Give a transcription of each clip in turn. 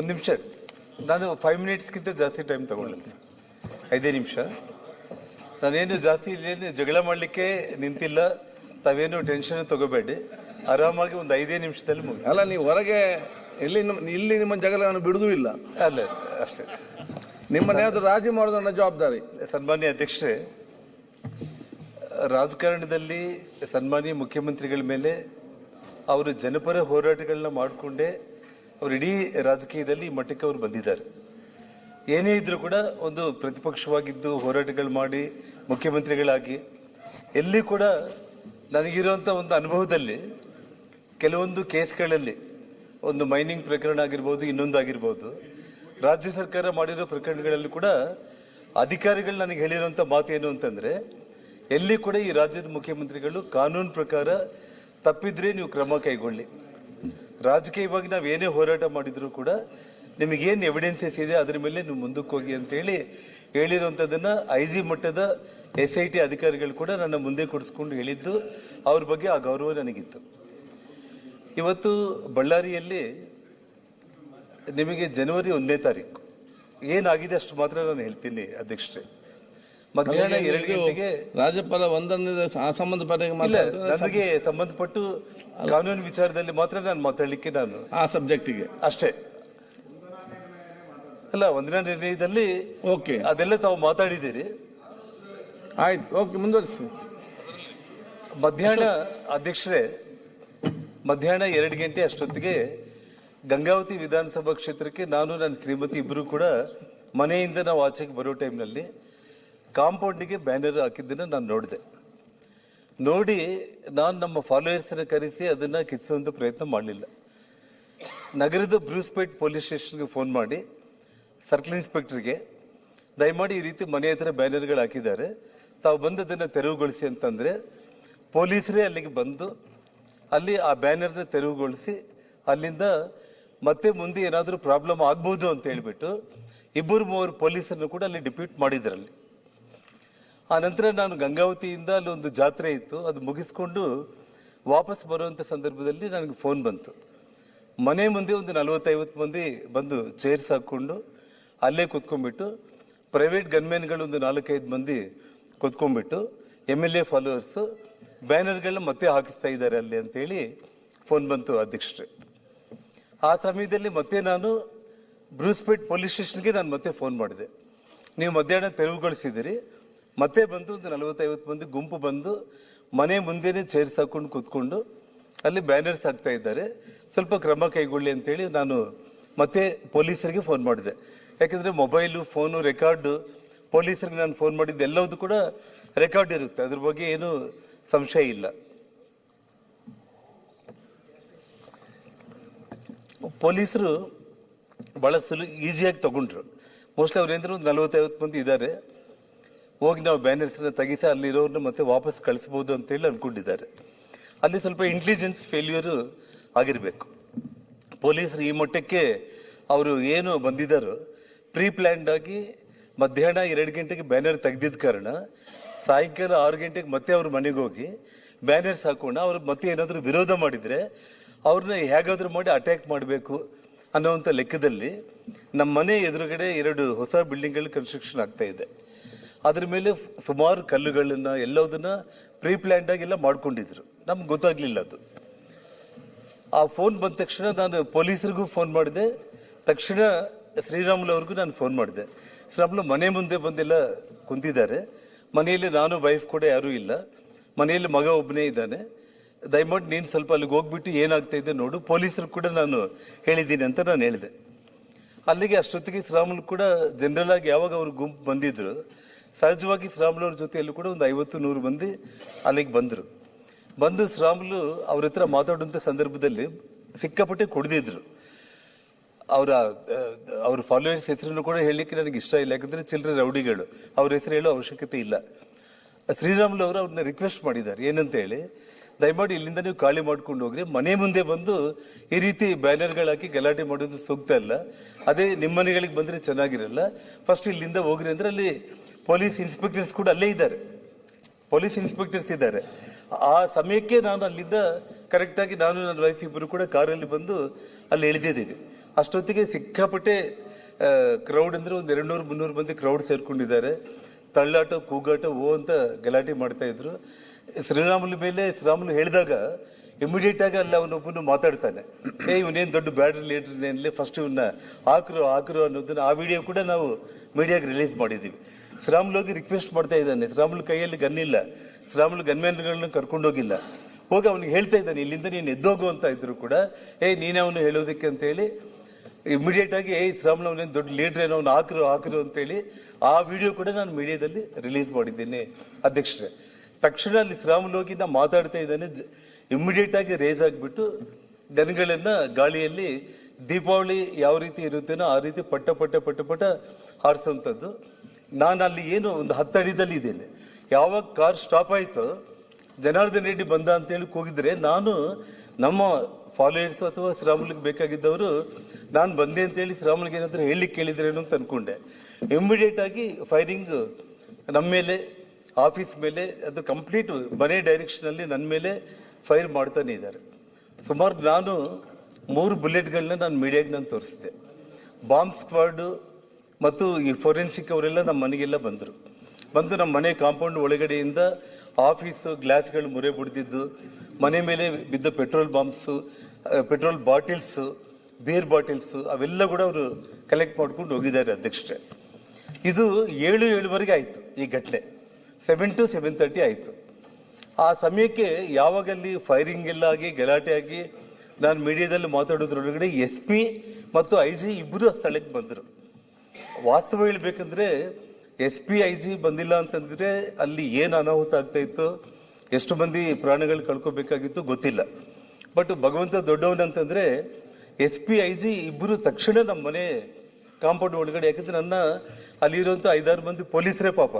ಒಂದು ನಿಮಿಷ. ನಾನು ಫೈವ್ ಮಿನಿಟ್ಸ್ಗಿಂತ ಜಾಸ್ತಿ ಟೈಮ್ ತಗೊಳ್ಳಿಲ್ಲ. ಸರ್. ಐದೇ ನಿಮಿಷ. ನಾನೇನು ಜಾಸ್ತಿ ಇಲ್ಲೇನು ಜಗಳ ಮಾಡಲಿಕ್ಕೆ ನಿಂತಿಲ್ಲ. ತಾವೇನು ಟೆನ್ಷನ್ ತಗೋಬೇಡಿ. ಆರಾಮಾಗಿ ಒಂದು ಐದೇ ನಿಮಿಷದಲ್ಲಿ ಮುಗಿ ಅಲ್ಲ ನೀವು ಹೊರಗೆ ಇಲ್ಲಿ ನಿಮ್ಮ- ಇಲ್ಲಿ ನಿಮ್ಮ ಜಗಳ ನಾನು ಬಿಡುದೂ ಇಲ್ಲ. ಅಲ್ಲ ಅಷ್ಟೇ. ನಿಮ್ಮನ್ನೇನಾದ್ರೂ ರಾಜಿ ಮಾಡೋದು ನನ್ನ ಜವಾಬ್ದಾರಿ. ಸನ್ಮಾನ್ಯ ಅಧ್ಯಕ್ಷರೇ ರಾಜಕಾರಣದಲ್ಲಿ ಸನ್ಮಾನ್ಯ ಮುಖ್ಯಮಂತ್ರಿಗಳ ಮೇಲೆ ಅವರು ಜನಪರ ಹೋರಾಟಗಳನ್ನ ಮಾಡಿಕೊಂಡೇ ಅವರು ಇಡೀ ರಾಜಕೀಯದಲ್ಲಿ ಮಟ್ಟಕ್ಕೆ ಅವರು ಬಂದಿದ್ದಾರೆ. ಏನೇ ಇದ್ರೂ ಕೂಡ ಒಂದು ಪ್ರತಿಪಕ್ಷವಾಗಿದ್ದು ಹೋರಾಟಗಳು ಮಾಡಿ ಮುಖ್ಯಮಂತ್ರಿಗಳಾಗಿ, ಎಲ್ಲಿ ಕೂಡ ನನಗಿರುವಂಥ ಒಂದು ಅನುಭವದಲ್ಲಿ ಕೆಲವೊಂದು ಕೇಸ್ಗಳಲ್ಲಿ ಒಂದು ಮೈನಿಂಗ್ ಪ್ರಕರಣ ಆಗಿರ್ಬೋದು, ಇನ್ನೊಂದು ಆಗಿರ್ಬೋದು, ರಾಜ್ಯ ಸರ್ಕಾರ ಮಾಡಿರೋ ಪ್ರಕರಣಗಳಲ್ಲಿ ಕೂಡ ಅಧಿಕಾರಿಗಳು ನನಗೆ ಹೇಳಿರುವಂತ ಮಾತು ಏನು ಅಂತಂದ್ರೆ, ಎಲ್ಲಿ ಕೂಡ ಈ ರಾಜ್ಯದ ಮುಖ್ಯಮಂತ್ರಿಗಳು ಕಾನೂನು ಪ್ರಕಾರ ತಪ್ಪಿದ್ರೆ ನೀವು ಕ್ರಮ ಕೈಗೊಳ್ಳಿ. ರಾಜಕೀಯವಾಗಿ ನಾವು ಏನೇ ಹೋರಾಟ ಮಾಡಿದರೂ ಕೂಡ ನಿಮಗೇನು ಎವಿಡೆನ್ಸಸ್ ಇದೆ ಅದರ ಮೇಲೆ ನೀವು ಮುಂದಕ್ಕೆ ಹೋಗಿ ಅಂತೇಳಿ ಹೇಳಿರುವಂಥದ್ದನ್ನ ಐ ಜಿ ಮಟ್ಟದ ಎಸ್ ಐ ಟಿ ಅಧಿಕಾರಿಗಳು ಕೂಡ ನನ್ನ ಮುಂದೆ ಕೊಡಿಸ್ಕೊಂಡು ಹೇಳಿದ್ದು ಅವ್ರ ಬಗ್ಗೆ ಆ ಗೌರವ ನನಗಿತ್ತು. ಇವತ್ತು ಬಳ್ಳಾರಿಯಲ್ಲಿ ನಿಮಗೆ ಜನವರಿ ಒಂದನೇ ತಾರೀಕು. ಏನಾಗಿದೆ ಅಷ್ಟು ಮಾತ್ರ ನಾನು ಹೇಳ್ತೀನಿ ಅಧ್ಯಕ್ಷರೇ. ಮಧ್ಯಾಹ್ನ ಎರಡು ಗಂಟೆಗೆ ರಾಜ್ಯಪಾಲ ಒಂದನೇ ಸಂಬಂಧಪಟ್ಟ ನನಗೆ ಸಂಬಂಧಪಟ್ಟು ಕಾನೂನು ವಿಚಾರದಲ್ಲಿ ಮಾತ್ರ ನಾನು ಮಾತಾಡಲಿಕ್ಕೆ ನಾನು ಆ ಸಬ್ಜೆಕ್ಟಿಗೆ. ಅಷ್ಟೇ. ಅಲ್ಲ ಒಂದಿನ ನಿರ್ಣಯದಲ್ಲಿ ಓಕೆ. ಅದೆಲ್ಲ ತಾವು ಮಾತಾಡಿದ್ದೀರಿ. ಆಯ್ತು ಓಕೆ ಮುಂದುವರಿಸಿ. ಮಧ್ಯಾಹ್ನ ಅಧ್ಯಕ್ಷರೇ ಮಧ್ಯಾಹ್ನ ಎರಡು ಗಂಟೆ ಅಷ್ಟೊತ್ತಿಗೆ ಗಂಗಾವತಿ ವಿಧಾನಸಭಾ ಕ್ಷೇತ್ರಕ್ಕೆ ನಾನು ನನ್ನ ಶ್ರೀಮತಿ ಇಬ್ಬರು ಕೂಡ ಮನೆಯಿಂದ ನಾವು ಆಚೆಗೆ ಬರೋ ಟೈಮ್ನಲ್ಲಿ ಕಾಂಪೌಂಡಿಗೆ ಬ್ಯಾನರ್ ಹಾಕಿದ್ದನ್ನು ನಾನು ನೋಡಿದೆ. ನೋಡಿ ನಾನು ನಮ್ಮ ಫಾಲೋಯರ್ಸನ್ನ ಕರೆಸಿ ಅದನ್ನ ಕಿತ್ಸುವಂತ ಪ್ರಯತ್ನ ಮಾಡಲಿಲ್ಲ. ನಗರದ ಬ್ರೂಸ್ಪೇಟ್ ಪೊಲೀಸ್ ಸ್ಟೇಷನ್ಗೆ ಫೋನ್ ಮಾಡಿ, ಸರ್ಕಲ್ ಇನ್ಸ್ಪೆಕ್ಟರ್ಗೆ, ದಯಮಾಡಿ ಈ ರೀತಿ ಮನೆ ಹತ್ರ ಬ್ಯಾನರ್ಗಳು ಹಾಕಿದ್ದಾರೆ. ತಾವು ಬಂದು ಅದನ್ನು ತೆರವುಗೊಳಿಸಿ ಅಂತಂದ್ರೆ, ಪೊಲೀಸರೇ ಅಲ್ಲಿಗೆ ಬಂದು ಅಲ್ಲಿ ಆ ಬ್ಯಾನರ್ನ ತೆರವುಗೊಳಿಸಿ, ಅಲ್ಲಿಂದ ಮತ್ತೆ ಮುಂದೆ ಏನಾದರೂ ಪ್ರಾಬ್ಲಮ್ ಆಗ್ಬೋದು ಅಂತ ಹೇಳಿಬಿಟ್ಟು ಇಬ್ಬರು ಮೂವರು ಪೊಲೀಸರನ್ನು ಕೂಡ ಅಲ್ಲಿ ಡಿಪ್ಯೂಟ್ ಮಾಡಿದ್ರಲ್ಲಿ. ಆ ನಂತರ ನಾನು ಗಂಗಾವತಿಯಿಂದ ಅಲ್ಲಿ ಒಂದು ಜಾತ್ರೆ ಇತ್ತು. ಅದು ಮುಗಿಸ್ಕೊಂಡು ವಾಪಸ್ ಬರುವಂಥ ಸಂದರ್ಭದಲ್ಲಿ ನನಗೆ ಫೋನ್ ಬಂತು. ಮನೆ ಮುಂದೆ ಒಂದು ನಲವತ್ತೈವತ್ತು ಮಂದಿ ಬಂದು ಚೇರ್ಸ್ ಹಾಕ್ಕೊಂಡು ಅಲ್ಲೇ ಕುತ್ಕೊಂಡ್ಬಿಟ್ಟು ಪ್ರೈವೇಟ್ ಗನ್ಮೆನ್ಗಳು ಒಂದು ನಾಲ್ಕೈದು ಮಂದಿ ಕುತ್ಕೊಂಡ್ಬಿಟ್ಟು ಎಂ ಎಲ್ ಎ ಫಾಲೋವರ್ಸು ಬ್ಯಾನರ್ಗಳನ್ನ ಮತ್ತೆ ಹಾಕಿಸ್ತಾ ಇದ್ದಾರೆ ಅಲ್ಲಿ ಅಂತೇಳಿ ಫೋನ್ ಬಂತು ಅಧ್ಯಕ್ಷರೇ ಆ ಸಮಯದಲ್ಲಿ ಮತ್ತೆ ನಾನು ಬ್ರೂಸ್ಪೇಟ್ ಪೊಲೀಸ್ ಸ್ಟೇಷನ್ಗೆ ನಾನು ಮತ್ತೆ ಫೋನ್ ಮಾಡಿದೆ. ನೀವು ಮಧ್ಯಾಹ್ನ ತೆರವುಗೊಳಿಸಿದಿರಿ ಮತ್ತೆ ಬಂದು ಒಂದು ನಲವತ್ತೈವತ್ತು ಮಂದಿ ಗುಂಪು ಬಂದು ಮನೆ ಮುಂದೆನೇ ಚೇರ್ಸ್ ಹಾಕೊಂಡು ಕೂತ್ಕೊಂಡು ಅಲ್ಲಿ ಬ್ಯಾನರ್ಸ್ ಹಾಕ್ತಾ ಇದ್ದಾರೆ. ಸ್ವಲ್ಪ ಕ್ರಮ ಕೈಗೊಳ್ಳಿ ಅಂತೇಳಿ ನಾನು ಮತ್ತೆ ಪೊಲೀಸರಿಗೆ ಫೋನ್ ಮಾಡಿದೆ. ಯಾಕೆಂದರೆ ಮೊಬೈಲು ಫೋನು ರೆಕಾರ್ಡು ಪೊಲೀಸರಿಗೆ ನಾನು ಫೋನ್ ಮಾಡಿದ್ದು ಎಲ್ಲವೂ ಕೂಡ ರೆಕಾರ್ಡ್ ಇರುತ್ತೆ. ಅದ್ರ ಬಗ್ಗೆ ಏನು ಸಂಶಯ ಇಲ್ಲ. ಪೊಲೀಸರು ಭಾಳ ಸುಲು ಈಸಿಯಾಗಿ ತಗೊಂಡ್ರು. ಮೋಸ್ಟ್ಲಿ ಅವ್ರು ಏನಂದ್ರೆ ಒಂದು ನಲವತ್ತೈವತ್ತು ಮಂದಿ ಇದ್ದಾರೆ. ಹೋಗಿ ನಾವು ಬ್ಯಾನರ್ಸ್ನ ತೆಗಿಸಿ ಅಲ್ಲಿರೋರ್ನ ಮತ್ತೆ ವಾಪಸ್ ಕಳಿಸ್ಬೋದು ಅಂತೇಳಿ ಅನ್ಕೊಂಡಿದ್ದಾರೆ. ಅಲ್ಲಿ ಸ್ವಲ್ಪ ಇಂಟೆಲಿಜೆನ್ಸ್ ಫೇಲ್ಯೂರ್ ಆಗಿರಬೇಕು. ಪೊಲೀಸರು ಈ ಮಟ್ಟಕ್ಕೆ ಅವರು ಏನು ಬಂದಿದ್ದಾರೋ ಪ್ರೀ ಪ್ಲ್ಯಾಂಡ್ ಆಗಿ ಮಧ್ಯಾಹ್ನ ಎರಡು ಗಂಟೆಗೆ ಬ್ಯಾನರ್ ತೆಗೆದಿದ್ದ ಕಾರಣ ಸಾಯಂಕಾಲ ಆರು ಗಂಟೆಗೆ ಮತ್ತೆ ಅವ್ರ ಮನೆಗೆ ಹೋಗಿ ಬ್ಯಾನರ್ಸ್ ಹಾಕೋಣ, ಅವ್ರು ಮತ್ತೆ ಏನಾದರೂ ವಿರೋಧ ಮಾಡಿದರೆ ಅವ್ರನ್ನ ಹೇಗಾದರೂ ಮಾಡಿ ಅಟ್ಯಾಕ್ ಮಾಡಬೇಕು ಅನ್ನೋವಂಥ ಲೆಕ್ಕದಲ್ಲಿ ನಮ್ಮ ಮನೆ ಎದುರುಗಡೆ ಎರಡು ಹೊಸ ಬಿಲ್ಡಿಂಗ್ಗಳು ಕನ್ಸ್ಟ್ರಕ್ಷನ್ ಆಗ್ತಾ ಇದೆ. ಅದ್ರ ಮೇಲೆ ಸುಮಾರು ಕಲ್ಲುಗಳನ್ನ ಎಲ್ಲದನ್ನ ಪ್ರೀ ಪ್ಲ್ಯಾಂಡ್ ಆಗಿ ಎಲ್ಲ ಮಾಡ್ಕೊಂಡಿದ್ರು. ನಮ್ಗೆ ಗೊತ್ತಾಗ್ಲಿಲ್ಲ ಅದು. ಆ ಫೋನ್ ಬಂದ ತಕ್ಷಣ ನಾನು ಪೊಲೀಸರಿಗೂ ಫೋನ್ ಮಾಡಿದೆ. ತಕ್ಷಣ ಶ್ರೀರಾಮುಲು ಅವ್ರಿಗೂ ನಾನು ಫೋನ್ ಮಾಡಿದೆ. ಶ್ರೀರಾಮುಲು ಮನೆ ಮುಂದೆ ಬಂದೆಲ್ಲ ಕುಂತಿದ್ದಾರೆ. ಮನೆಯಲ್ಲಿ ನಾನು ವೈಫ್ ಕೂಡ ಯಾರೂ ಇಲ್ಲ. ಮನೆಯಲ್ಲಿ ಮಗ ಒಬ್ಬನೇ ಇದ್ದಾನೆ. ದಯಮಾಡಿ ನೀನು ಸ್ವಲ್ಪ ಅಲ್ಲಿಗೆ ಹೋಗ್ಬಿಟ್ಟು ಏನಾಗ್ತಾ ಇದೆ ನೋಡು. ಪೊಲೀಸರು ಕೂಡ ನಾನು ಹೇಳಿದ್ದೀನಿ ಅಂತ ನಾನು ಹೇಳಿದೆ. ಅಲ್ಲಿಗೆ ಅಷ್ಟೊತ್ತಿಗೆ ಶ್ರೀರಾಮುಲು ಕೂಡ ಜನರಲ್ ಆಗಿ ಯಾವಾಗ ಅವ್ರ ಗುಂಪು ಬಂದಿದ್ರು ಸಹಜವಾಗಿ ಶ್ರಾಮುಲು ಅವ್ರ ಜೊತೆಯಲ್ಲೂ ಕೂಡ ಒಂದು ಐವತ್ತು, ನೂರು ಮಂದಿ ಅಲ್ಲಿಗೆ ಬಂದರು. ಬಂದು ಶ್ರಾಮುಲು ಅವ್ರ ಹತ್ರ ಮಾತಾಡುವಂಥ ಸಂದರ್ಭದಲ್ಲಿ ಸಿಕ್ಕಾಪಟ್ಟೆ ಕುಡಿದಿದ್ರು. ಅವರ ಅವ್ರ ಫಾಲೋವರ್ಸ್ ಹೆಸರನ್ನು ಕೂಡ ಹೇಳಲಿಕ್ಕೆ ನನಗೆ ಇಷ್ಟ ಇಲ್ಲ, ಯಾಕಂದರೆ ಚಿಲ್ಲರೆ ರೌಡಿಗಳು. ಅವ್ರ ಹೆಸರು ಹೇಳೋ ಅವಶ್ಯಕತೆ ಇಲ್ಲ. ಶ್ರೀರಾಮುಲು ಅವರು ಅವ್ರನ್ನ ರಿಕ್ವೆಸ್ಟ್ ಮಾಡಿದ್ದಾರೆ. ಏನಂತ ಹೇಳಿ ದಯಮಾಡಿ ಇಲ್ಲಿಂದ ನೀವು ಖಾಲಿ ಮಾಡ್ಕೊಂಡು ಹೋಗ್ರಿ. ಮನೆ ಮುಂದೆ ಬಂದು ಈ ರೀತಿ ಬ್ಯಾನರ್ಗಳು ಹಾಕಿ ಗಲಾಟೆ ಮಾಡೋದು ಸೂಕ್ತ ಅಲ್ಲ. ಅದೇ ನಿಮ್ಮ ಮನೆಗಳಿಗೆ ಬಂದ್ರೆ ಚೆನ್ನಾಗಿರಲ್ಲ. ಫಸ್ಟ್ ಇಲ್ಲಿಂದ ಹೋಗ್ರಿ ಅಂದ್ರೆ ಅಲ್ಲಿ ಪೊಲೀಸ್ ಇನ್ಸ್ಪೆಕ್ಟರ್ಸ್ ಕೂಡ ಅಲ್ಲೇ ಇದ್ದಾರೆ. ಪೊಲೀಸ್ ಇನ್ಸ್ಪೆಕ್ಟರ್ಸ್ ಇದ್ದಾರೆ. ಆ ಸಮಯಕ್ಕೆ ನಾನು ಅಲ್ಲಿಂದ ಕರೆಕ್ಟಾಗಿ ನಾನು ನನ್ನ ವೈಫ್ ಇಬ್ಬರು ಕೂಡ ಕಾರಲ್ಲಿ ಬಂದು ಅಲ್ಲಿ ಇಳಿದಿದ್ದೀವಿ. ಅಷ್ಟೊತ್ತಿಗೆ ಸಿಕ್ಕಾಪಟ್ಟೆ ಕ್ರೌಡ್ ಅಂದ್ರೆ ಒಂದು ಎರಡು ನೂರು ಮುನ್ನೂರು ಮಂದಿ ಕ್ರೌಡ್ ಸೇರ್ಕೊಂಡಿದ್ದಾರೆ. ತಳ್ಳಾಟ, ಕೂಗಾಟ ಓ ಅಂತ ಗಲಾಟೆ ಮಾಡ್ತಾ ಇದ್ರು. ಶ್ರೀರಾಮುಲು ಮೇಲೆ ಶ್ರೀರಾಮುಲು ಹೇಳಿದಾಗ ಇಮಿಡಿಯೇಟ್ ಆಗಿ ಅಲ್ಲಿ ಅವನೊಬ್ಬನು ಮಾತಾಡ್ತಾನೆ. ಏ, ಇವನೇನು ದೊಡ್ಡ ಬ್ಯಾಡ್ ಲೀಡರ್ ಏನಲ್ಲಿ ಫಸ್ಟ್ ಇವನ್ನ ಹಾಕರು ಹಾಕರು ಅನ್ನೋದನ್ನ ಆ ವಿಡಿಯೋ ಕೂಡ ನಾವು ಮೀಡಿಯಾಗೆ ರಿಲೀಸ್ ಮಾಡಿದ್ದೀವಿ ಶ್ರೀರಾಮುಲು ಹೋಗಿ ರಿಕ್ವೆಸ್ಟ್ ಮಾಡ್ತಾ ಇದ್ದಾನೆ. ಶ್ರೀರಾಮುಲು ಕೈಯಲ್ಲಿ ಗನ್ ಇಲ್ಲ. ಶ್ರೀರಾಮುಲು ಗನ್ಮ್ಯಾನ್ಗಳನ್ನ ಕರ್ಕೊಂಡೋಗಿಲ್ಲ ಹೋಗಿ ಅವನಿಗೆ ಹೇಳ್ತಾ ಇದ್ದಾನೆ, ಇಲ್ಲಿಂದ ನೀನು ಎದ್ದೋಗು ಅಂತ ಇದ್ರು ಕೂಡ, ಏ, ನೀನೇ ಅವನು ಹೇಳೋದಕ್ಕೆ ಅಂತೇಳಿ ಇಮಿಡಿಯೇಟ್ ಆಗಿ, ಏ, ಶ್ರೀರಾಮುಲು ಅವನೇನು ದೊಡ್ಡ ಲೀಡರ್ ಏನೋ, ಅವ್ನು ಹಾಕರು, ಹಾಕ್ರು ಅಂತೇಳಿ ಆ ವಿಡಿಯೋ ಕೂಡ ನಾನು ಮೀಡಿಯಾದಲ್ಲಿ ರಿಲೀಸ್ ಮಾಡಿದ್ದೀನಿ, ಅಧ್ಯಕ್ಷರೇ. ತಕ್ಷಣ ಅಲ್ಲಿ ಶ್ರೀರಾಮುಲು ಹೋಗಿ ನಾ ಮಾತಾಡ್ತಾ ಇದ್ದಾನೆ. ಇಮ್ಮಿಡಿಯೇಟ್ ಆಗಿ ರೇಸ್ ಆಗಿಬಿಟ್ಟು ಗನ್ಗಳನ್ನ ಗಾಳಿಯಲ್ಲಿ ದೀಪಾವಳಿ ಯಾವ ರೀತಿ ಇರುತ್ತೇನೋ ಆ ರೀತಿ ಪಟ್ಟ ಪಟ್ಟ ಪಟ್ಟ ಪಟ್ಟ ಹಾರಿಸುವಂಥದ್ದು. ನಾನು ಅಲ್ಲಿ ಏನು ಒಂದು ಹತ್ತು ಅಡಿದಲ್ಲಿ ಇದ್ದೇನೆ. ಯಾವಾಗ ಕಾರ್ ಸ್ಟಾಪ್ ಆಯಿತು, ಜನಾರ್ದನ್ ರೆಡ್ಡಿ ಬಂದ ಅಂತೇಳಿ ಹೋಗಿದ್ರೆ ನಾನು ನಮ್ಮ ಫಾಲೋಯರ್ಸ್ ಅಥವಾ ಶ್ರೀರಾಮುಲಿಗೆ ಬೇಕಾಗಿದ್ದವರು, ನಾನು ಬಂದೆ ಅಂತೇಳಿ ಶ್ರೀರಾಮುಲಿಗೆ ಏನಾದರೂ ಹೇಳಿ ಕೇಳಿದ್ರೇನು ಅಂತ ಅಂದ್ಕೊಂಡೆ ಇಮಿಡಿಯೇಟ್ ಆಗಿ ಫೈರಿಂಗ್ ನಮ್ಮ ಮೇಲೆ ಆಫೀಸ್ ಮೇಲೆ ಅದು ಕಂಪ್ಲೀಟ್ ಮನೆ ಡೈರೆಕ್ಷನಲ್ಲಿ ನನ್ನ ಮೇಲೆ ಫೈರ್ ಮಾಡ್ತಾನೆ ಇದ್ದಾರೆ ಸುಮಾರು ನಾನು ಮೂರು ಬುಲೆಟ್ಗಳನ್ನ ನಾನು ಮೀಡಿಯಾಗೆ ನಾನು ತೋರಿಸಿದೆ ಬಾಂಬ್ ಸ್ಕ್ವಾಡು ಮತ್ತು ಈ ಫೋರೆನ್ಸಿಕ್ ಅವರೆಲ್ಲ ನಮ್ಮ ಮನೆಗೆಲ್ಲ ಬಂದರು. ಬಂದು ನಮ್ಮ ಮನೆ ಕಾಂಪೌಂಡ್ ಒಳಗಡೆಯಿಂದ ಆಫೀಸು ಗ್ಲಾಸ್ಗಳು ಮುರೆ ಬಿಡ್ತಿದ್ದು ಮನೆ ಮೇಲೆ ಬಿದ್ದ petrol bombs petrol bottles beer bottles ಅವೆಲ್ಲ ಕೂಡ ಅವರು ಕಲೆಕ್ಟ್ ಮಾಡ್ಕೊಂಡು ಹೋಗಿದ್ದಾರೆ ಅಧ್ಯಕ್ಷರೇ. ಇದು ಏಳು ಏಳುವರೆಗೆ ಆಯಿತು ಈ ಘಟನೆ. ಸೆವೆನ್ ಟು ಸೆವೆನ್ ತರ್ಟಿ ಆಯಿತು. ಆ ಸಮಯಕ್ಕೆ ಯಾವಾಗ ಅಲ್ಲಿ ಫೈರಿಂಗ್ ಎಲ್ಲ ಆಗಿ, ಗಲಾಟೆ ಆಗಿ, ನಾನು ಮೀಡಿಯಾದಲ್ಲಿ ಮಾತಾಡೋದ್ರೊಳಗಡೆ ಎಸ್ ಪಿ ಮತ್ತು ಐ ಜಿ ಇಬ್ಬರು ಸ್ಥಳಕ್ಕೆ ಬಂದರು. ವಾಸ್ತವ ಹೇಳ್ಬೇಕಂದ್ರೆ ಎಸ್ ಪಿ ಐ ಜಿ ಬಂದಿಲ್ಲ ಅಂತಂದರೆ ಅಲ್ಲಿ ಏನು ಅನಾಹುತ ಆಗ್ತಾ ಇತ್ತು, ಎಷ್ಟು ಮಂದಿ ಪ್ರಾಣಗಳು ಕಳ್ಕೊಬೇಕಾಗಿತ್ತು ಗೊತ್ತಿಲ್ಲ. ಬಟ್ ಭಗವಂತ ದೊಡ್ಡವನಂತಂದರೆ ಎಸ್ ಪಿ ಐ ಜಿ ಇಬ್ಬರು ತಕ್ಷಣ ನಮ್ಮ ಮನೆ ಕಾಂಪೌಂಡ್ ಒಳಗಡೆ, ಯಾಕಂದರೆ ನನ್ನ ಅಲ್ಲಿರುವಂಥ ಐದಾರು ಮಂದಿ ಪೊಲೀಸರೇ ಪಾಪ.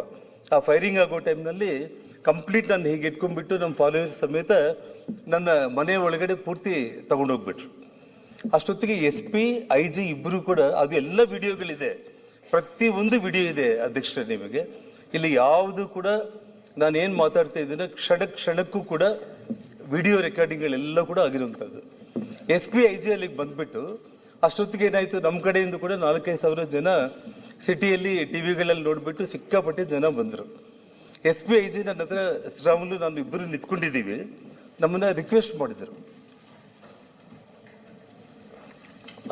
ಆ ಫೈರಿಂಗ್ ಆಗೋ ಟೈಮ್ನಲ್ಲಿ ಕಂಪ್ಲೀಟ್ ನಾನು ಹೀಗೆ ಇಟ್ಕೊಂಡ್ಬಿಟ್ಟು ನಮ್ಮ ಫಾಲೋವರ್ಸ್ ಸಮೇತ ನನ್ನ ಮನೆ ಒಳಗಡೆ ಪೂರ್ತಿ ತಗೊಂಡೋಗ್ಬಿಟ್ರು. ಅಷ್ಟೊತ್ತಿಗೆ ಎಸ್ ಪಿ ಐ ಜಿ ಇಬ್ಬರು ಕೂಡ, ಅದು ಎಲ್ಲ ವಿಡಿಯೋಗಳಿದೆ ಪ್ರತಿ ಒಂದು ವಿಡಿಯೋ ಇದೆ ಅಧ್ಯಕ್ಷ ನಿಮಗೆ. ಇಲ್ಲಿ ಯಾವುದು ಕೂಡ ನಾನು ಏನು ಮಾತಾಡ್ತಾ ಇದ್ದೀನಿ ಕ್ಷಣ ಕ್ಷಣಕ್ಕೂ ಕೂಡ ವಿಡಿಯೋ ರೆಕಾರ್ಡಿಂಗ್ಗಳೆಲ್ಲ ಕೂಡ ಆಗಿರುವಂಥದ್ದು. ಎಸ್ ಪಿ ಐ ಜಿ ಅಲ್ಲಿಗೆ ಬಂದ್ಬಿಟ್ಟು ಅಷ್ಟೊತ್ತಿಗೆ ಏನಾಯಿತು? ನಮ್ಮ ಕಡೆಯಿಂದ ಕೂಡ ನಾಲ್ಕೈದು ಸಾವಿರ ಜನ ಸಿಟಿಯಲ್ಲಿ ಟಿ ವಿಗಳಲ್ಲಿ ನೋಡ್ಬಿಟ್ಟು ಸಿಕ್ಕಾಪಟ್ಟೆ ಜನ ಬಂದರು. ಎಸ್ ಪಿ ಐ ಜಿ ನನ್ನ ಹತ್ರ ಶ್ರೀರಾಮುಲು ನಾನು ಇಬ್ಬರು ನಿಂತ್ಕೊಂಡಿದ್ದೀವಿ. ನಮ್ಮನ್ನ ರಿಕ್ವೆಸ್ಟ್ ಮಾಡಿದರು.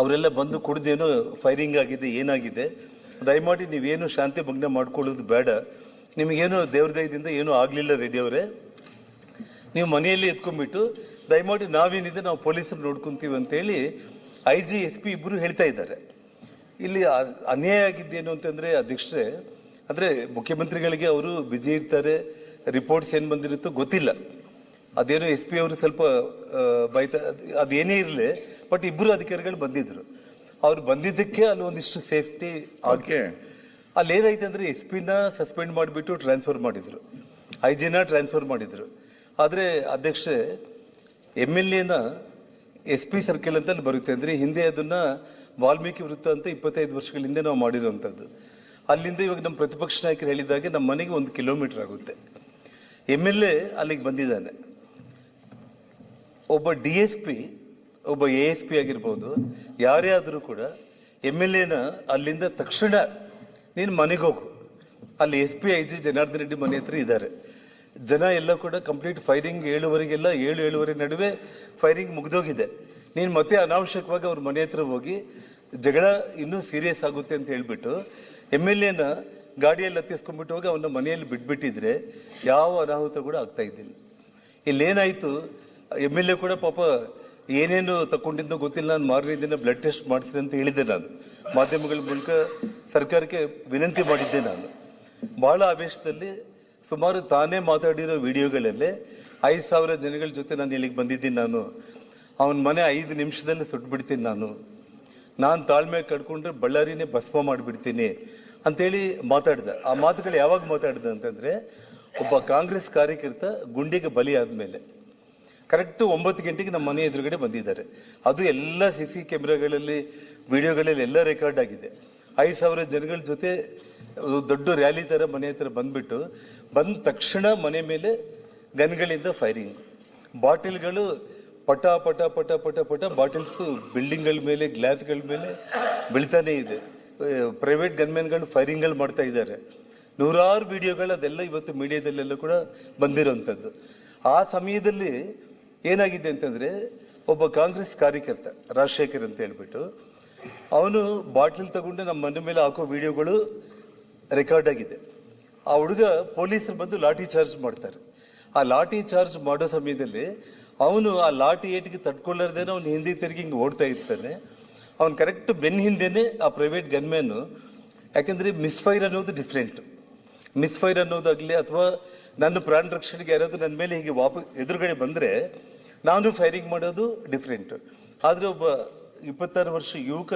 ಅವರೆಲ್ಲ ಬಂದು ಕುಡ್ದೇನೋ ಫೈರಿಂಗ್ ಆಗಿದೆ, ಏನಾಗಿದೆ? ದಯಮಾಡಿ ನೀವೇನು ಶಾಂತಿ ಭಗ್ನ ಮಾಡ್ಕೊಳ್ಳೋದು ಬೇಡ. ನಿಮಗೇನು ದೇವ್ರ ದಯದಿಂದ ಏನೂ ಆಗಲಿಲ್ಲ ರೆಡ್ಡಿ ಅವರೇ. ನೀವು ಮನೆಯಲ್ಲಿ ಎತ್ಕೊಂಡ್ಬಿಟ್ಟು ದಯಮಾಡಿ ನಾವೇನಿದೆ ನಾವು ಪೊಲೀಸರು ನೋಡ್ಕೊಂತೀವಿ ಅಂತೇಳಿ ಐ ಜಿ ಎಸ್ ಪಿ ಇಬ್ಬರು ಹೇಳ್ತಾ ಇದ್ದಾರೆ. ಇಲ್ಲಿ ಅನ್ಯಾಯ ಆಗಿದ್ದೇನು ಅಂತಂದರೆ ಅಧ್ಯಕ್ಷರೇ ಅಂದರೆ ಮುಖ್ಯಮಂತ್ರಿಗಳಿಗೆ ಅವರು ಬಿಜಿ ಇರ್ತಾರೆ ರಿಪೋರ್ಟ್ಸ್ ಏನು ಬಂದಿರುತ್ತೋ ಗೊತ್ತಿಲ್ಲ. ಅದೇನೋ ಎಸ್ ಪಿ ಅವರು ಸ್ವಲ್ಪ ಬೈತಾ ಅದೇನೇ ಇರಲಿ ಬಟ್ ಇಬ್ಬರು ಅಧಿಕಾರಿಗಳು ಬಂದಿದ್ರು. ಅವ್ರು ಬಂದಿದ್ದಕ್ಕೆ ಅಲ್ಲಿ ಒಂದಿಷ್ಟು ಸೇಫ್ಟಿ ಆಗಿ ಅಲ್ಲಿ ಏನಾಯ್ತು ಅಂದರೆ ಎಸ್ ಪಿನ ಸಸ್ಪೆಂಡ್ ಮಾಡಿಬಿಟ್ಟು ಟ್ರಾನ್ಸ್ಫರ್ ಮಾಡಿದರು. ಐ ಜಿನ ಟ್ರಾನ್ಸ್ಫರ್ ಮಾಡಿದರು. ಆದರೆ ಅಧ್ಯಕ್ಷೆ ಎಂ ಎಲ್ ಎನ ಎಸ್ ಪಿ ಸರ್ಕಲ್ ಅಂತ ಬರುತ್ತೆ. ಅಂದರೆ ಹಿಂದೆ ಅದನ್ನ ವಾಲ್ಮೀಕಿ ವೃತ್ತ ಅಂತ ಇಪ್ಪತ್ತೈದು ವರ್ಷಗಳ ಹಿಂದೆ ನಾವು ಮಾಡಿರುವಂಥದ್ದು. ಅಲ್ಲಿಂದ ಇವಾಗ ನಮ್ಮ ಪ್ರತಿಪಕ್ಷ ನಾಯಕರು ಹೇಳಿದಾಗೆ ನಮ್ಮ ಮನೆಗೆ ಒಂದು ಕಿಲೋಮೀಟರ್ ಆಗುತ್ತೆ. ಎಂ ಎಲ್ ಎ ಅಲ್ಲಿಗೆ ಬಂದಿದ್ದಾನೆ. ಒಬ್ಬ ಡಿ ಎಸ್ ಪಿ ಒಬ್ಬ ಎ ಎಸ್ ಪಿ ಆಗಿರ್ಬೋದು ಯಾರೇ ಆದರೂ ಕೂಡ ಎಂ ಎಲ್ ಎನ ಅಲ್ಲಿಂದ ತಕ್ಷಣ ನೀನು ಮನೆಗೆ ಹೋಗು. ಅಲ್ಲಿ S P I G Janardhan Reddy ಮನೆ ಹತ್ರ ಇದ್ದಾರೆ. ಜನ ಎಲ್ಲ ಕೂಡ ಕಂಪ್ಲೀಟ್ ಫೈರಿಂಗ್ ಏಳುವರೆಗೆಲ್ಲ ಏಳು, ಏಳುವರೆ ನಡುವೆ ಫೈರಿಂಗ್ ಮುಗಿದೋಗಿದೆ. ನೀನು ಮತ್ತೆ ಅನಾವಶ್ಯಕವಾಗಿ ಅವ್ರ ಮನೆ ಹತ್ರ ಹೋಗಿ ಜಗಳ ಇನ್ನೂ ಸೀರಿಯಸ್ ಆಗುತ್ತೆ ಅಂತ ಹೇಳ್ಬಿಟ್ಟು ಎಂ ಎಲ್ ಎನ ಗಾಡಿಯಲ್ಲಿ ಹತ್ತಿಸ್ಕೊಂಡ್ಬಿಟ್ಟು ಹೋಗಿ ಅವನ ಮನೆಯಲ್ಲಿ ಬಿಟ್ಬಿಟ್ಟಿದ್ರೆ ಯಾವ ಅನಾಹುತ ಕೂಡ ಆಗ್ತಾ ಇದ್ದಿಲ್ಲ. ಇಲ್ಲೇನಾಯಿತು ಎಂ ಎಲ್ ಎ ಕೂಡ ಪಾಪ ಏನೇನು ತಗೊಂಡಿದ್ದು ಗೊತ್ತಿಲ್ಲ, ನಾನು ಮಾರನೇ ದಿನ ಬ್ಲಡ್ ಟೆಸ್ಟ್ ಮಾಡಿಸ್ರಿ ಅಂತ ಹೇಳಿದ್ದೆ ನಾನು. ಮಾಧ್ಯಮಗಳ ಮೂಲಕ ಸರ್ಕಾರಕ್ಕೆ ವಿನಂತಿ ಮಾಡಿದ್ದೆ ನಾನು. ಬಹಳ ಆವೇಶದಲ್ಲಿ ಸುಮಾರು ತಾನೇ ಮಾತಾಡಿರೋ ವಿಡಿಯೋಗಳಲ್ಲೇ ಐದು ಸಾವಿರ ಜನಗಳ ಜೊತೆ ನಾನು ಇಲ್ಲಿಗೆ ಬಂದಿದ್ದೀನಿ ನಾನು. ಅವನ ಮನೆ ಐದು ನಿಮಿಷದಲ್ಲಿ ಸುಟ್ಬಿಡ್ತೀನಿ ನಾನು. ನಾನು ತಾಳ್ಮೆ ಕಡ್ಕೊಂಡ್ರೆ ಬಳ್ಳಾರಿನೇ ಭಸ್ಮ ಮಾಡಿಬಿಡ್ತೀನಿ ಅಂತೇಳಿ ಮಾತಾಡ್ದೆ. ಆ ಮಾತುಗಳು ಯಾವಾಗ ಮಾತಾಡ್ದೆ ಅಂತಂದರೆ, ಒಬ್ಬ ಕಾಂಗ್ರೆಸ್ ಕಾರ್ಯಕರ್ತ ಗುಂಡಿಗೆ ಬಲಿ ಆದಮೇಲೆ ಕರೆಕ್ಟ್ ಒಂಬತ್ತು ಗಂಟೆಗೆ ನಮ್ಮ ಮನೆ ಎದುರುಗಡೆ ಬಂದಿದ್ದಾರೆ. ಅದು ಎಲ್ಲ ಸಿ ಸಿ ಕ್ಯಾಮ್ರಾಗಳಲ್ಲಿ, ವಿಡಿಯೋಗಳಲ್ಲಿ ಎಲ್ಲ ರೆಕಾರ್ಡ್ ಆಗಿದೆ. ಐದು ಸಾವಿರ ಜನಗಳ ಜೊತೆ ದೊಡ್ಡ ರ್ಯಾಲಿ ಥರ ಮನೆ ಹತ್ರ ಬಂದ್ಬಿಟ್ಟು ಬಂದ ತಕ್ಷಣ ಮನೆ ಮೇಲೆ ಗನ್ಗಳಿಂದ ಫೈರಿಂಗ್ ಬಾಟಿಲ್ಗಳು ಪಟ ಪಟ ಪಟ ಪಟ ಪಟ ಬಾಟಿಲ್ಸು ಬಿಲ್ಡಿಂಗ್ಗಳ ಮೇಲೆ, ಗ್ಲಾಸ್ಗಳ ಮೇಲೆ ಬೀಳ್ತಾನೆ ಇದೆ. ಪ್ರೈವೇಟ್ ಗನ್ಮೆನ್ಗಳು ಫೈರಿಂಗ್ಗಳು ಮಾಡ್ತಾ ಇದ್ದಾರೆ. ನೂರಾರು ವಿಡಿಯೋಗಳು ಅದೆಲ್ಲ ಇವತ್ತು ಮೀಡಿಯಾದಲ್ಲೆಲ್ಲ ಕೂಡ ಬಂದಿರೋವಂಥದ್ದು ಆ ಸಮಯದಲ್ಲಿ ಏನಾಗಿದೆ ಅಂತಂದರೆ ಒಬ್ಬ ಕಾಂಗ್ರೆಸ್ ಕಾರ್ಯಕರ್ತ ರಾಜಶೇಖರ್ ಅಂತ ಹೇಳ್ಬಿಟ್ಟು ಅವನು ಬಾಟ್ಲಿಲ್ ತಗೊಂಡು ನಮ್ಮ ಮನೆ ಮೇಲೆ ಹಾಕೋ ವಿಡಿಯೋಗಳು ರೆಕಾರ್ಡ್ ಆಗಿದೆ. ಆ ಹುಡುಗ ಪೊಲೀಸರು ಬಂದು ಲಾಠಿ ಚಾರ್ಜ್ ಮಾಡ್ತಾರೆ. ಆ ಲಾಠಿ ಚಾರ್ಜ್ ಮಾಡೋ ಸಮಯದಲ್ಲಿ ಅವನು ಆ ಲಾಠಿ ಏಟಿಗೆ ತಡ್ಕೊಳ್ಳಾರ್ದೇನೆ ಅವನು ಹಿಂದೆ ತಿರುಗಿ ಹಿಂಗೆ ಓಡ್ತಾ ಇರ್ತಾನೆ. ಅವನು ಕರೆಕ್ಟ್ ಬೆನ್ ಹಿಂದೆನೆ ಆ ಪ್ರೈವೇಟ್ ಗನ್ಮ್ಯಾನು. ಯಾಕಂದ್ರೆ ಮಿಸ್ಫೈರ್ ಅನ್ನೋದು ಡಿಫ್ರೆಂಟ್ ಮಿಸ್ಫೈರ್ ಅನ್ನೋದಾಗಲಿ ಅಥವಾ ನನ್ನ ಪ್ರಾಣ ರಕ್ಷಣೆಗೆ ಯಾರಾದ್ರು ನನ್ನ ಮೇಲೆ ಹೀಗೆ ವಾಪ, ಎದುರುಗಡೆ ಬಂದರೆ ನಾನು ಫೈರಿಂಗ್ ಮಾಡೋದು ಡಿಫ್ರೆಂಟ್ ಆದರೆ ಒಬ್ಬ ಇಪ್ಪತ್ತಾರು ವರ್ಷ ಯುವಕ,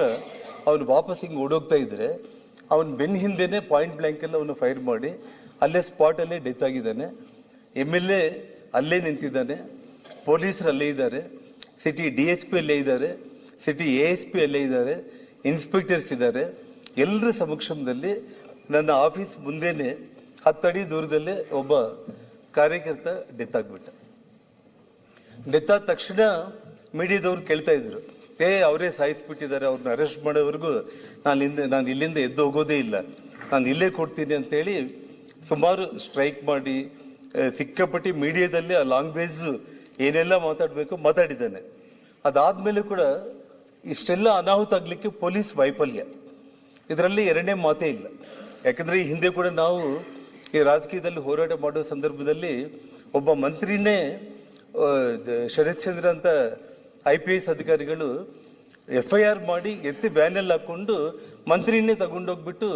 ಅವನು ವಾಪಸ್ ಹಿಂಗೆ ಓಡೋಗ್ತಾ ಇದ್ರೆ, ಅವನ ಬೆನ್ನ ಹಿಂದೆನೆ ಪಾಯಿಂಟ್ ಬ್ಲ್ಯಾಂಕ್ ಎಲ್ಲ ಅವನು ಫೈರ್ ಮಾಡಿ, ಅಲ್ಲೇ ಸ್ಪಾಟ್ ಅಲ್ಲೇ ಡೆತ್ ಆಗಿದ್ದಾನೆ. ಎಂ ಎಲ್ ಎ ಅಲ್ಲೇ ನಿಂತಿದ್ದಾನೆ. ಪೊಲೀಸರು ಅಲ್ಲೇ ಇದ್ದಾರೆ. ಸಿಟಿ ಡಿ ಎಸ್ ಪಿ ಅಲ್ಲೇ ಇದ್ದಾರೆ. ಸಿಟಿ ಎ ಎಸ್ ಪಿ ಅಲ್ಲೇ ಇದ್ದಾರೆ. ಇನ್ಸ್ಪೆಕ್ಟರ್ಸ್ ಇದ್ದಾರೆ. ಎಲ್ಲರ ಸಮಕ್ಷಮದಲ್ಲಿ ನನ್ನ ಆಫೀಸ್ ಮುಂದೆನೆ ಹತ್ತಡಿ ದೂರದಲ್ಲೇ ಒಬ್ಬ ಕಾರ್ಯಕರ್ತ ಡೆತ್ ಆಗ್ಬಿಟ್ಟ. ಡೆತ್ ಆದ ತಕ್ಷಣ ಮೀಡಿಯಾದವ್ರು ಕೇಳ್ತಾ ಇದ್ರು. ಏ, ಅವರೇ ಸಾಯಿಸ್ಬಿಟ್ಟಿದ್ದಾರೆ ಅವ್ರನ್ನ ಅರೆಸ್ಟ್ ಮಾಡೋವರೆಗೂ ನಾನು ಇಲ್ಲಿಂದ ನಾನು ಇಲ್ಲಿಂದ ಎದ್ದು ಹೋಗೋದೇ ಇಲ್ಲ. ನಾನು ಇಲ್ಲೇ ಕೊಡ್ತೀನಿ ಅಂತೇಳಿ ಸುಮಾರು ಸ್ಟ್ರೈಕ್ ಮಾಡಿ ಸಿಕ್ಕಾಪಟ್ಟಿ ಮೀಡಿಯಾದಲ್ಲಿ ಆ ಲ್ಯಾಂಗ್ವೇಜ್ ಏನೆಲ್ಲ ಮಾತಾಡಬೇಕು ಮಾತಾಡಿದ್ದಾನೆ. ಅದಾದಮೇಲೆ ಕೂಡ ಇಷ್ಟೆಲ್ಲ ಅನಾಹುತ ಆಗಲಿಕ್ಕೆ ಪೊಲೀಸ್ ವೈಫಲ್ಯ. ಇದರಲ್ಲಿ ಎರಡನೇ ಮಾತೇ ಇಲ್ಲ. ಯಾಕಂದರೆ ಈ ಹಿಂದೆ ಕೂಡ ನಾವು ಈ ರಾಜಕೀಯದಲ್ಲಿ ಹೋರಾಟ ಮಾಡೋ ಸಂದರ್ಭದಲ್ಲಿ ಒಬ್ಬ ಮಂತ್ರಿನೇ ಶರತ್ಚಂದ್ರ ಶರತ್ ಚಂದ್ರ ಅಂತ ಐ ಪಿ ಎಸ್ ಅಧಿಕಾರಿಗಳು ಎಫ್ ಐ ಆರ್ ಮಾಡಿ ಎತ್ತಿ ವ್ಯಾನಲ್ಲಿ ಹಾಕೊಂಡು ಮಂತ್ರಿನೇ ತಗೊಂಡೋಗ್ಬಿಟ್ಟು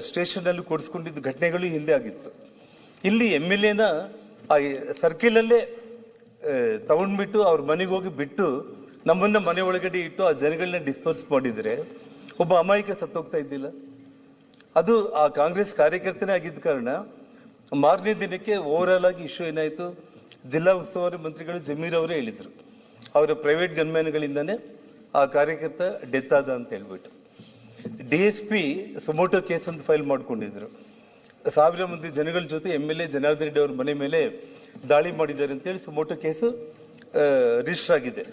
ಸ್ಟೇಷನಲ್ಲಿ ಕೊಡಿಸ್ಕೊಂಡಿದ್ದ ಘಟನೆಗಳು ಹಿಂದೆ ಆಗಿತ್ತು. ಇಲ್ಲಿ ಎಂ ಎಲ್ ಎನ ಆ, ಸರ್ಕಲಲ್ಲೇ ತಗೊಂಡ್ಬಿಟ್ಟು ಅವ್ರ ಮನೆಗೆ ಹೋಗಿ ಬಿಟ್ಟು ನಮ್ಮನ್ನ ಮನೆ ಒಳಗಡೆ ಇಟ್ಟು ಆ ಜನಗಳನ್ನ ಡಿಸ್ಪೋಸ್ ಮಾಡಿದರೆ ಒಬ್ಬ ಅಮಾಯಕ ಸತ್ತೋಗ್ತಾ ಇದ್ದಿಲ್ಲ? ಅದು ಆ ಕಾಂಗ್ರೆಸ್ ಕಾರ್ಯಕರ್ತನೇ ಆಗಿದ್ದ ಕಾರಣ ಮಾರನೇ ದಿನಕ್ಕೆ ಓವರ್ ಆಲ್ ಆಗಿ ಇಶ್ಯೂ ಏನಾಯಿತು? ಜಿಲ್ಲಾ ಉಸ್ತುವಾರಿ ಮಂತ್ರಿಗಳು ಜಮೀರ್ ಅವರೇ ಹೇಳಿದ್ರು. ಅವರ ಪ್ರೈವೇಟ್ ಗನ್ಮ್ಯಾನ್ಗಳಿಂದನೇ ಆ ಕಾರ್ಯಕರ್ತ ಡೆತ್ ಆದ ಅಂತ ಹೇಳ್ಬಿಟ್ಟು. D S P suo motu ಅಂತ ಫೈಲ್ ಮಾಡಿಕೊಂಡಿದ್ರು. ಸಾವಿರ ಮಂದಿ ಜನಗಳ ಜೊತೆ M L A Janardhan Reddy ಅವ್ರ ಮನೆ ಮೇಲೆ ದಾಳಿ ಮಾಡಿದ್ದಾರೆ ಅಂತೇಳಿ ಸುಮೋಟೋ ಕೇಸು ರಿಜಿಸ್ಟರ್ ಆಗಿದೆ.